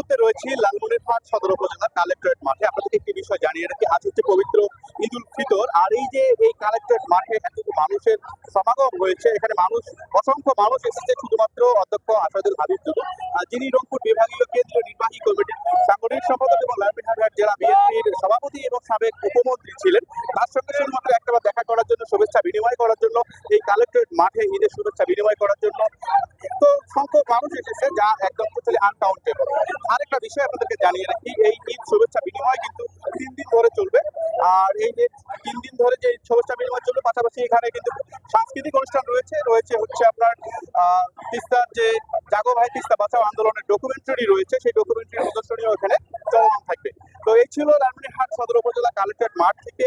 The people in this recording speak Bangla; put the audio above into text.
মুহূর্তে রয়েছি লালমনিরহাট সদর উপজেলার কালেক্টরেট মাঠে। আপনাদেরকে একটি বিষয় জানিয়ে রাখি, আজ হচ্ছে পবিত্র ঈদ উল ফিতর। আর এই যে এই কালেক্টরেট মাঠে এত মানুষের সমাগম হয়েছে এখানে মানুষ, অসংখ্য মানুষ এসেছে, শুধুমাত্র অধ্যক্ষ আসাদুল হাবিব আর যিনি রংপুর বিভাগীয় কেন্দ্রীয় নির্বাহী কমিটির সাংগঠনিক সম্পাদক এবং লালমনিরহাট জেলা বিএনপির সভাপতি এবং সাবেক উপমন্ত্রী ছিলেন। তার সঙ্গে শুধুমাত্র একটাবার দেখা করার জন্য শুভেচ্ছা বিনিময় করার জন্য, এই কালেক্টরেট মাঠে ঈদের শুভেচ্ছা বিনিময় করার জন্য। এত সংখ্যক মানুষ এসেছে যা একদম আনকাউন্টেবল আরেকটা বিষয় আপনাদেরকে জানিয়ে রাখি, এই ঈদ শুভেচ্ছা বিনিময় কিন্তু তিন দিন ধরে চলবে। আর এই তিন দিন ধরে যে শুভেচ্ছা বিনিময় চলবে, পাশাপাশি এখানে কিন্তু সাংস্কৃতিক অনুষ্ঠান রয়েছে। রয়েছে হচ্ছে আপনার তিস্তার যে জাগো ভাই তিস্তা বাঁচাও আন্দোলনের ডকুমেন্টারি রয়েছে। সেই ডকুমেন্টারি প্রদর্শনীও এখানে চলমান থাকবে। তো এই ছিল লালমনিরহাট সদর উপজেলা কালেক্টরেট মাঠ থেকে।